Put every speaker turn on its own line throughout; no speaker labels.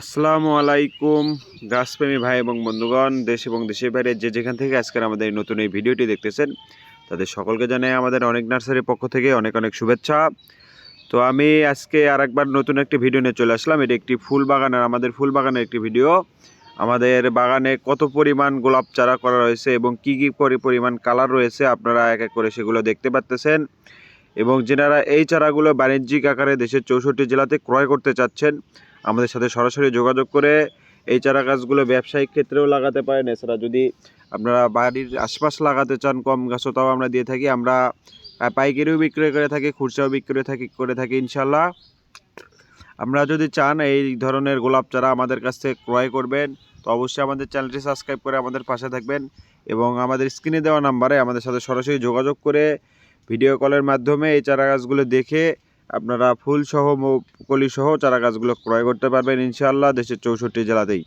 আসসালামু আলাইকুম গাছপ্রেমী ভাই এবং বন্ধুগণ, দেশ এবং দেশের বাইরে যে যেখান থেকে আজকের আমাদের নতুন এই ভিডিওটি দেখতেছেন, তাদের সকলকে জানাই আমাদের অনেক নার্সারির পক্ষ থেকে অনেক অনেক শুভেচ্ছা। তো আমি আজকে আরেকবার নতুন একটি ভিডিও নিয়ে চলে আসলাম। এটি একটি ফুল বাগানের আমাদের ফুল বাগানের একটি ভিডিও। আমাদের বাগানে কত পরিমাণ গোলাপ চারা করা রয়েছে এবং কি কি পরি, পরিমাণ কালার রয়েছে আপনারা এক এক করে সেগুলো দেখতে পাচ্তেছেন এবং যেনারা এই চারাগুলো বাণিজ্যিক আকারে দেশের চৌষট্টি জেলাতে ক্রয় করতে চাচ্ছেন আমাদের সাথে সরাসরি যোগাযোগ করে এই চারা গাছগুলো ব্যবসায়িক ক্ষেত্রেও লাগাতে পারেন। এছাড়া যদি আপনারা বাড়ির আশপাশ লাগাতে চান কম গাছও, তাও আমরা দিয়ে থাকি। আমরা পাইকারিও বিক্রয় করে থাকি, খুচরাও বিক্রয় থাকি, করে থাকি ইনশাল্লাহ আমরা যদি চান এই ধরনের গোলাপ চারা আমাদের কাছ থেকে ক্রয় করবেন, তো অবশ্যই আমাদের চ্যানেলটি সাবস্ক্রাইব করে আমাদের পাশে থাকবেন এবং আমাদের স্ক্রিনে দেওয়া নাম্বারে আমাদের সাথে সরাসরি যোগাযোগ করে ভিডিও কলের মাধ্যমে এই চারা গাছগুলো দেখে আপনারা ফুল সহ কলি সহ চারা গাছগুলো ক্রয় করতে পারবেন ইনশাআল্লাহ দেশের চৌষট্টি জেলাতেই।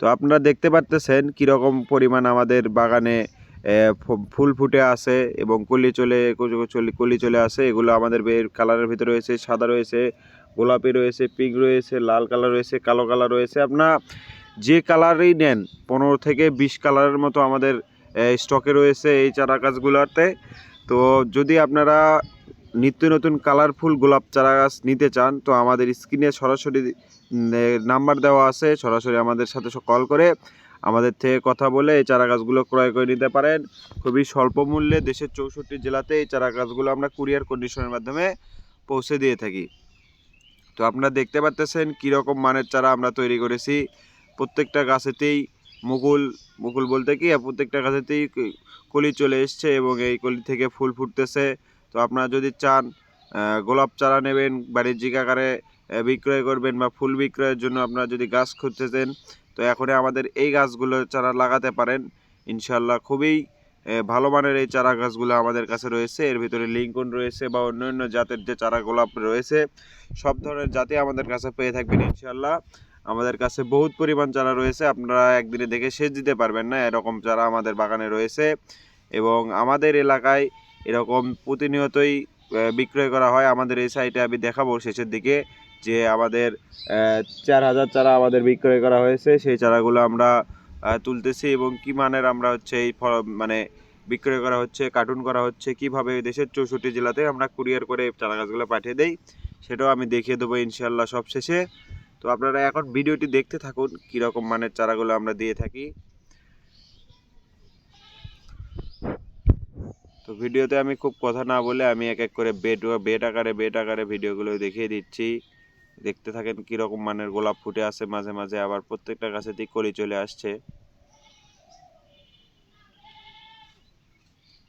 তো আপনারা দেখতে পারতেছেন কীরকম পরিমাণ আমাদের বাগানে ফুল ফুটে আছে এবং কলি চলে কলি চলে আসে এগুলো আমাদের কালারের ভিতরে রয়েছে, সাদা রয়েছে, গোলাপি রয়েছে, পিঙ্ক রয়েছে, লাল কালার রয়েছে, কালো কালার রয়েছে। আপনার যে কালারই নেন, পনেরো থেকে বিশ কালারের মতো আমাদের স্টকে রয়েছে এই চারা গাছগুলোতে তো যদি আপনারা নিত্য নতুন কালারফুল গোলাপ চারা গাছ নিতে চান, তো আমাদের স্ক্রিনে সরাসরি নাম্বার দেওয়া আছে, সরাসরি আমাদের সাথে কল করে আমাদের থেকে কথা বলে এই চারা গাছগুলো ক্রয় করে নিতে পারেন। খুবই স্বল্প মূল্যে দেশের চৌষট্টি জেলাতে এই চারা গাছগুলো আমরা কুরিয়ার কন্ডিশনের মাধ্যমে পৌঁছে দিয়ে থাকি। তো আপনারা দেখতে পাচ্তেছেন কীরকম মানের চারা আমরা তৈরি করেছি। প্রত্যেকটা গাছেতেই মুকুল মুকুল বলতে কি? প্রত্যেকটা গাছেতেই কলি চলে এসছে এবং এই কলি থেকে ফুল ফুটতেছে। তো আপনারা যদি চান গোলাপ চারা নেবেন, বাণিজ্যিক আকারে বিক্রয় করবেন বা ফুল বিক্রয়ের জন্য আপনারা যদি গাছ খুঁজতে খুঁজতেছেন, তো এখনই আমাদের এই গাছগুলো চারা লাগাতে পারেন। ইনশাল্লাহ খুবই ভালো মানের এই চারা গাছগুলো আমাদের কাছে রয়েছে। এর ভিতরে লিঙ্কন রয়েছে বা অন্যান্য জাতের যে চারা গোলাপ রয়েছে, সব ধরনের জাতি আমাদের কাছে পেয়ে থাকবেন ইনশাল্লাহ আমাদের কাছে বহুত পরিমাণ চারা রয়েছে, আপনারা একদিনে দেখে শেষ দিতে পারবেন না, এরকম চারা আমাদের বাগানে রয়েছে। এবং আমাদের এলাকায় এরকম প্রতিনিয়তই বিক্রয় করা হয়। আমাদের এই সাইটে আমি দেখাবো শেষের দিকে যে আমাদের চার হাজার চারা আমাদের বিক্রয় করা হয়েছে। সেই চারাগুলো আমরা তুলতেছি এবং কি মানের আমরা হচ্ছে এই ফ- মানে বিক্রয় করা হচ্ছে কার্টুন করা হচ্ছে, কীভাবে দেশের চৌষট্টি জেলাতে আমরা কুরিয়ার করে চারা গাছগুলো পাঠিয়ে দেই, সেটাও আমি দেখিয়ে দেবো ইনশাল্লাহ সব শেষে তো আপনারা এখন ভিডিওটি দেখতে থাকুন, কীরকম মানের চারাগুলো আমরা দিয়ে থাকি। তো ভিডিওতে আমি খুব কথা না বলে আমি এক এক করে বেড বেড আকারে বেড আকারে ভিডিওগুলো দেখিয়ে দিচ্ছি। দেখতে থাকেন কীরকম মানের গোলাপ ফুটে আসে মাঝে মাঝে আবার প্রত্যেকটা গাছেতেই কলি চলে আসছে।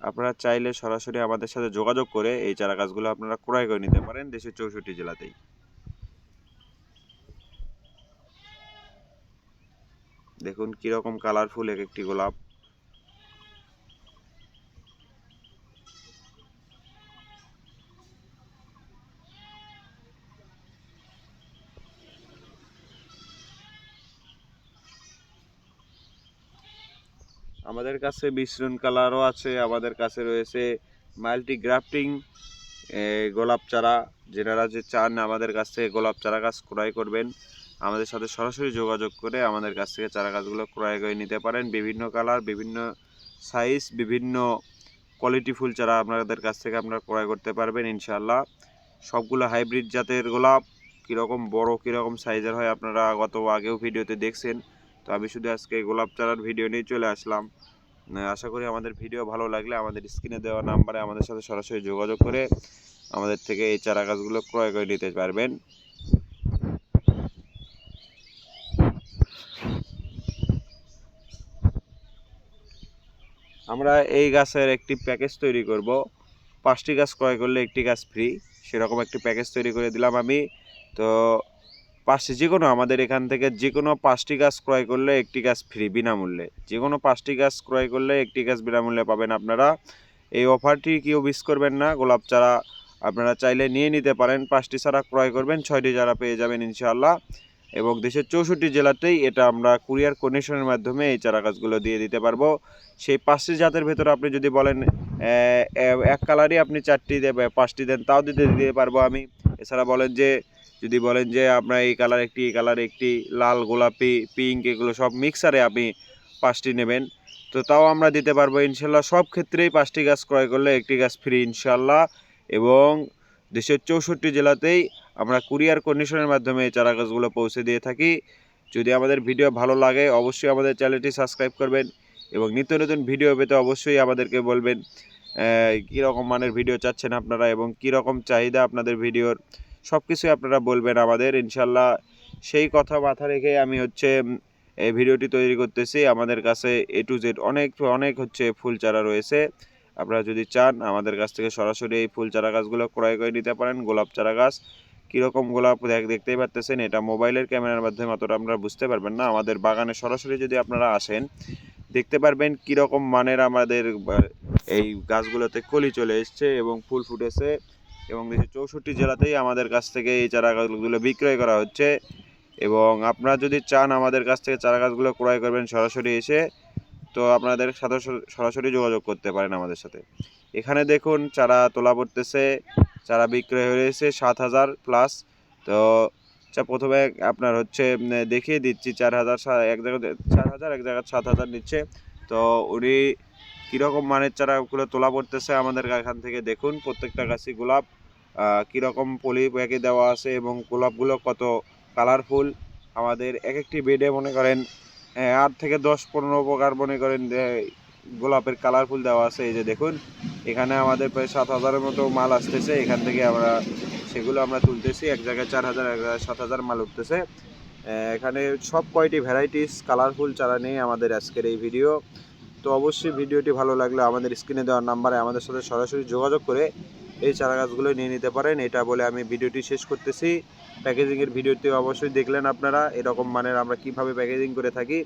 আপনারা চাইলে সরাসরি আমাদের সাথে যোগাযোগ করে এই চারা গাছগুলো আপনারা ক্রয় করে নিতে পারেন দেশের চৌষট্টি জেলাতেই। দেখুন কীরকম কালারফুল এক একটি গোলাপ। আমাদের কাছে মিশ্রণ কালারও আছে, আমাদের কাছে রয়েছে মাল্টি গ্রাফটিং গোলাপ চারা। যেনারা যে চান, আমাদের কাছ থেকে গোলাপ চারা গাছ ক্রয় করবেন। আমাদের সাথে সরাসরি যোগাযোগ করে আমাদের কাছ থেকে চারা গাছগুলো ক্রয় করে নিতে পারেন। বিভিন্ন কালার, বিভিন্ন সাইজ বিভিন্ন কোয়ালিটি ফুল চারা আপনাদের কাছ থেকে আপনারা ক্রয় করতে পারবেন, ইনশাআল্লাহ। সবগুলো হাইব্রিড জাতের গোলাপ, কীরকম বড়, কীরকম সাইজের হয় আপনারা গত আগেও ভিডিওতে দেখছেন। তো আমি শুধু আজকে গোলাপ চারার ভিডিও নিয়ে চলে আসলাম। আশা করি আমাদের ভিডিও ভালো লাগলে আমাদের স্ক্রিনে দেওয়া নাম্বারে আমাদের সাথে সরাসরি যোগাযোগ করে আমাদের থেকে এই চারা গাছগুলো ক্রয় করে নিতে পারবেন। আমরা এই গাছের একটি প্যাকেজ তৈরি করব। পাঁচটি গাছ ক্রয় করলে একটি গাছ ফ্রি সেরকম একটি প্যাকেজ তৈরি করে দিলাম আমি। তো পাঁচটি যে কোনো, আমাদের এখান থেকে যে কোনো পাঁচটি গাছ ক্রয় করলে একটি গাছ ফ্রি বিনামূল্যে। যে কোনো পাঁচটি গাছ ক্রয় করলে একটি গাছ বিনামূল্যে পাবেন আপনারা। এই অফারটি কেউ মিস করবেন না। গোলাপ চারা আপনারা চাইলে নিয়ে নিতে পারেন। পাঁচটি চারা ক্রয় করবেন, ছয়টি চারা পেয়ে যাবেন ইনশাআল্লাহ। এবং দেশের চৌষট্টি জেলাতেই এটা আমরা কুরিয়ার কন্ডিশনের মাধ্যমে এই চারা গাছগুলো দিয়ে দিতে পারব। সেই পাঁচটি জাতের ভেতরে আপনি যদি বলেন এক কালারই আপনি চারটি দেবে, পাঁচটি দেন, তাও দিতে দিতে পারব আমি। এছাড়া বলেন যে যদি বলেন যে আপনার এই কালার একটি, এই কালার একটি, লাল, গোলাপি পিঙ্ক এগুলো সব মিক্সারে আপনি পাঁচটি নেবেন। তো তাও আমরা দিতে পারব ইনশাল্লাহ। সব ক্ষেত্রেই পাঁচটি গাছ ক্রয় করলে একটি গাছ ফ্রি ইনশাল্লাহ। এবং দেশের চৌষট্টি জেলাতেই আমরা কুরিয়ার কন্ডিশনের মাধ্যমে এই চারা গাছগুলো পৌঁছে দিয়ে থাকি। যদি আমাদের ভিডিও ভালো লাগে, অবশ্যই আমাদের চ্যানেলটি সাবস্ক্রাইব করবেন এবং নিত্য নতুন ভিডিও পেতে অবশ্যই আমাদেরকে বলবেন কীরকম মানের ভিডিও চাচ্ছেন আপনারা এবং কীরকম চাহিদা আপনাদের ভিডিওর সব কিছুই আপনারা বলবেন আমাদের, ইনশাল্লাহ। সেই কথা মাথা রেখে আমি হচ্ছে এই ভিডিওটি তৈরি করতেছি। আমাদের কাছে এ টু জেড অনেক অনেক হচ্ছে ফুল চারা রয়েছে। আপনারা যদি চান, আমাদের কাছ থেকে সরাসরি এই ফুল চারা গাছগুলো ক্রয় করে নিতে পারেন, গোলাপ চারা গাছ। কীরকম গোলাপ, দেখ, দেখতেই পারতেছেন, এটা মোবাইলের ক্যামেরার মাধ্যমে অতটা আপনারা বুঝতে পারবেন না। আমাদের বাগানে সরাসরি যদি আপনারা আসেন, দেখতে পারবেন কীরকম মানের আমাদের এই গাছগুলোতে কলি চলে এসছে এবং ফুল ফুটেছে। এবং দেশের চৌষট্টি জেলাতেই আমাদের কাছ থেকে এই চারা গাছগুলো বিক্রয় করা হচ্ছে। এবং আপনারা যদি চান আমাদের কাছ থেকে চারা গাছগুলো ক্রয় করবেন সরাসরি এসে, তো আপনাদের সাথে সরাসরি যোগাযোগ করতে পারেন আমাদের সাথে। এখানে দেখুন চারা তোলা পড়তেছে, চারা বিক্রয় হয়েছে সাত হাজার প্লাস তো প্রথমে আপনার হচ্ছে দেখিয়ে দিচ্ছি চার হাজার এক জায়গায় চার হাজার, এক জায়গায় সাত হাজার নিচ্ছে। তো উনি কীরকম মানের চারাগুলো তোলা পড়তেছে আমাদের এখান থেকে দেখুন। প্রত্যেকটা গাছই গোলাপ। কীরকম পলি ব্যাগে দেওয়া আছে এবং গোলাপগুলো কত কালারফুল আমাদের এক একটি বেডে মনে করেন আট থেকে দশ পনেরো প্রকার মনে করেন গোলাপের কালারফুল দেওয়া আছে। এই যে দেখুন, এখানে আমাদের প্রায় সাত হাজারের মতো মাল আসতেছে। এখান থেকে আমরা সেগুলো আমরা তুলতেছি। এক জায়গায় চার হাজার, এক সাত হাজার মাল উঠতেছে। এখানে সব কয়টি ভ্যারাইটিস কালারফুল চারা নিয়ে আমাদের আজকের এই ভিডিও তো অবশ্যই ভিডিওটি ভালো লাগলে আমাদের স্ক্রিনে দেওয়ার নাম্বারে আমাদের সাথে সরাসরি যোগাযোগ করে এই চারা গাছগুলো নিয়ে নিতে পারেন। এটা বলে আমি ভিডিওটি শেষ করতেছি। প্যাকেজিংয়ের ভিডিওটি অবশ্যই দেখলেন আপনারা, এরকম মানের আমরা কীভাবে প্যাকেজিং করে থাকি।